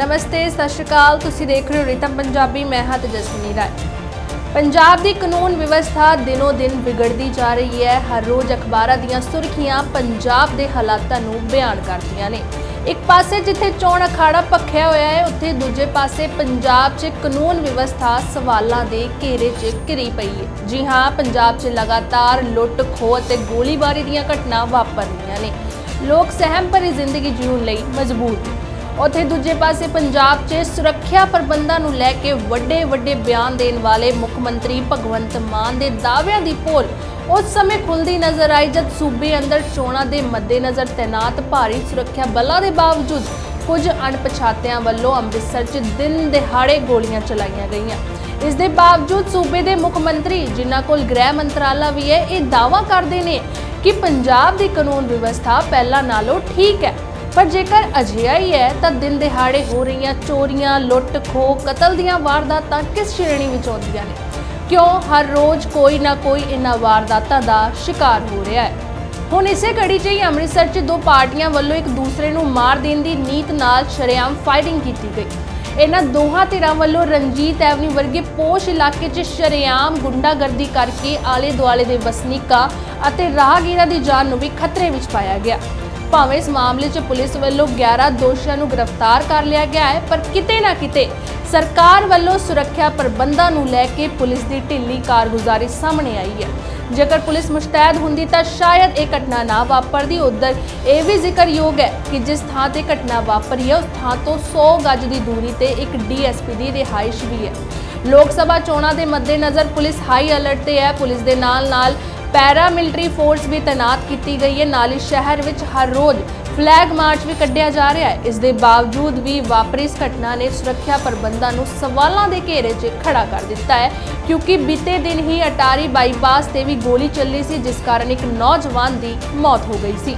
ਨਮਸਤੇ, ਸਤਿ ਸ਼੍ਰੀ ਅਕਾਲ। ਤੁਸੀਂ ਦੇਖ ਰਹੇ ਹੋ ਰਿਤਮ ਪੰਜਾਬੀ, ਮੈਂ ਹਾਂ ਤੇਜਸਵਨੀ ਰਾਏ। ਪੰਜਾਬ ਦੀ ਕਾਨੂੰਨ ਵਿਵਸਥਾ ਦਿਨੋ ਦਿਨ ਵਿਗੜਦੀ ਜਾ ਰਹੀ ਹੈ। ਹਰ ਰੋਜ਼ ਅਖਬਾਰਾਂ ਦੀਆਂ ਸੁਰਖੀਆਂ ਪੰਜਾਬ ਦੇ ਹਾਲਾਤਾਂ ਨੂੰ ਬਿਆਨ ਕਰਦੀਆਂ ਨੇ। ਇੱਕ ਪਾਸੇ ਜਿੱਥੇ ਚੋਣ ਅਖਾੜਾ ਭਖਿਆ ਹੋਇਆ ਹੈ, ਉੱਥੇ ਦੂਜੇ ਪਾਸੇ ਪੰਜਾਬ 'ਚ ਕਾਨੂੰਨ ਵਿਵਸਥਾ ਸਵਾਲਾਂ ਦੇ ਘੇਰੇ 'ਚ ਘਿਰੀ ਪਈ ਹੈ। ਜੀ ਹਾਂ, ਪੰਜਾਬ 'ਚ ਲਗਾਤਾਰ ਲੁੱਟ ਖੋਹ ਅਤੇ ਗੋਲੀਬਾਰੀ ਦੀਆਂ ਘਟਨਾ ਵਾਪਰ ਰਹੀਆਂ ਨੇ। ਲੋਕ ਸਹਿਮ ਭਰੀ ਜ਼ਿੰਦਗੀ ਜਿਉਣ ਲਈ ਮਜਬੂਰ ਨੇ। ਉੱਥੇ ਦੂਜੇ ਪਾਸੇ ਪੰਜਾਬ 'ਚ ਸੁਰੱਖਿਆ ਪ੍ਰਬੰਧਾਂ ਨੂੰ ਲੈ ਕੇ ਵੱਡੇ ਵੱਡੇ ਬਿਆਨ ਦੇਣ ਵਾਲੇ ਮੁੱਖ ਮੰਤਰੀ ਭਗਵੰਤ ਮਾਨ ਦੇ ਦਾਅਵਿਆਂ ਦੀ ਪੋਲ ਉਸ ਸਮੇਂ ਖੁੱਲਦੀ ਨਜ਼ਰ ਆਈ ਜਦ ਸੂਬੇ ਅੰਦਰ ਚੋਣਾਂ ਦੇ ਮੱਦੇਨਜ਼ਰ ਤੈਨਾਤ ਭਾਰੀ ਸੁਰੱਖਿਆ ਬਲਾਂ ਦੇ ਬਾਵਜੂਦ ਕੁਝ ਅਣਪਛਾਤਿਆਂ ਵੱਲੋਂ ਅੰਮ੍ਰਿਤਸਰ 'ਚ ਦਿਨ ਦਿਹਾੜੇ ਗੋਲੀਆਂ ਚਲਾਈਆਂ ਗਈਆਂ। ਇਸ ਦੇ ਬਾਵਜੂਦ ਸੂਬੇ ਦੇ ਮੁੱਖ ਮੰਤਰੀ, ਜਿਨ੍ਹਾਂ ਕੋਲ ਗ੍ਰਹਿ ਮੰਤਰਾਲਾ ਵੀ ਹੈ, ਇਹ ਦਾਅਵਾ ਕਰਦੇ ਨੇ ਕਿ ਪੰਜਾਬ ਦੀ ਕਾਨੂੰਨ ਵਿਵਸਥਾ ਪਹਿਲਾਂ ਨਾਲੋਂ ਠੀਕ ਹੈ। ਪਰ ਜੇਕਰ ਅਜਿਹਾ ਹੀ ਹੈ, ਤਾਂ ਦਿਨ ਦਿਹਾੜੇ ਹੋ ਰਹੀਆਂ ਚੋਰੀਆਂ, ਲੁੱਟ ਖੋਹ, ਕਤਲ ਦੀਆਂ ਵਾਰਦਾਤਾਂ ਕਿਸ ਸ਼੍ਰੇਣੀ ਵਿੱਚ ਆਉਂਦੀਆਂ ਨੇ? ਕਿਉਂ ਹਰ ਰੋਜ਼ ਕੋਈ ਨਾ ਕੋਈ ਇਹਨਾਂ ਵਾਰਦਾਤਾਂ ਦਾ ਸ਼ਿਕਾਰ ਹੋ ਰਿਹਾ ਹੈ? ਹੁਣ ਇਸੇ ਘੜੀ 'ਚ ਹੀ ਅੰਮ੍ਰਿਤਸਰ 'ਚ ਦੋ ਪਾਰਟੀਆਂ ਵੱਲੋਂ ਇੱਕ ਦੂਸਰੇ ਨੂੰ ਮਾਰ ਦੇਣ ਦੀ ਨੀਤ ਨਾਲ ਸ਼ਰੇਆਮ ਫਾਇਰਿੰਗ ਕੀਤੀ ਗਈ। ਇਹਨਾਂ ਦੋਹਾਂ ਧਿਰਾਂ ਵੱਲੋਂ ਰਣਜੀਤ ਐਵਨਿਊ ਵਰਗੇ ਪੋਸ਼ ਇਲਾਕੇ 'ਚ ਸ਼ਰੇਆਮ ਗੁੰਡਾਗਰਦੀ ਕਰਕੇ ਆਲੇ ਦੁਆਲੇ ਦੇ ਵਸਨੀਕਾਂ ਅਤੇ ਰਾਹਗੀਰਾਂ ਦੀ ਜਾਨ ਨੂੰ ਵੀ ਖਤਰੇ ਵਿੱਚ ਪਾਇਆ ਗਿਆ। ਭਾਵੇਂ ਇਸ ਮਾਮਲੇ 'ਚ ਪੁਲਿਸ ਵੱਲੋਂ 11 ਦੋਸ਼ੀਆਂ ਨੂੰ ਗ੍ਰਿਫਤਾਰ ਕਰ ਲਿਆ ਗਿਆ ਹੈ, ਪਰ ਕਿਤੇ ਨਾ ਕਿਤੇ ਸਰਕਾਰ ਵੱਲੋਂ ਸੁਰੱਖਿਆ ਪ੍ਰਬੰਧਾਂ ਨੂੰ ਲੈ ਕੇ ਪੁਲਿਸ ਦੀ ਢਿੱਲੀ ਕਾਰਗੁਜ਼ਾਰੀ ਸਾਹਮਣੇ ਆਈ ਹੈ। ਜੇਕਰ ਪੁਲਿਸ ਮੁਸ਼ਤੈਦ ਹੁੰਦੀ ਤਾਂ ਸ਼ਾਇਦ ਇਹ ਘਟਨਾ ਨਾ ਵਾਪਰਦੀ। ਉਧਰ ਇਹ ਵੀ ਜ਼ਿਕਰਯੋਗ ਹੈ ਕਿ ਜਿਸ ਥਾਂ ਤੇ ਘਟਨਾ ਵਾਪਰੀ ਹੈ, ਉਸ ਥਾਂ ਤੋਂ 100 ਗਜ ਦੀ ਦੂਰੀ ਤੇ ਇੱਕ ਡੀਐਸਪੀ ਦੀ ਰਿਹਾਇਸ਼ ਵੀ ਹੈ। ਲੋਕ ਸਭਾ ਚੋਣਾਂ ਦੇ ਮੱਦੇਨਜ਼ਰ ਪੁਲਿਸ ਹਾਈ ਅਲਰਟ ਤੇ ਹੈ। ਪੁਲਿਸ ਦੇ ਨਾਲ-ਨਾਲ ਪੈਰਾ ਮਿਲਟਰੀ ਫੋਰਸ ਵੀ ਤਾਇਨਾਤ ਕੀਤੀ ਗਈ ਹੈ। ਨਾਲ ਹੀ ਸ਼ਹਿਰ ਵਿੱਚ ਹਰ ਰੋਜ਼ ਫਲੈਗ ਮਾਰਚ ਵੀ ਕੱਢਿਆ ਜਾ ਰਿਹਾ ਹੈ। ਇਸ ਦੇ ਬਾਵਜੂਦ ਵੀ ਵਾਪਰੀ ਇਸ ਘਟਨਾ ਨੇ ਸੁਰੱਖਿਆ ਪ੍ਰਬੰਧਾਂ ਨੂੰ ਸਵਾਲਾਂ ਦੇ ਘੇਰੇ 'ਚ ਖੜਾ ਕਰ ਦਿੱਤਾ ਹੈ। ਕਿਉਂਕਿ ਬੀਤੇ ਦਿਨ ਹੀ ਅਟਾਰੀ ਬਾਈਪਾਸ ਤੇ ਵੀ ਗੋਲੀ ਚੱਲੀ ਸੀ, ਜਿਸ ਕਾਰਨ ਇੱਕ ਨੌਜਵਾਨ ਦੀ ਮੌਤ ਹੋ ਗਈ ਸੀ।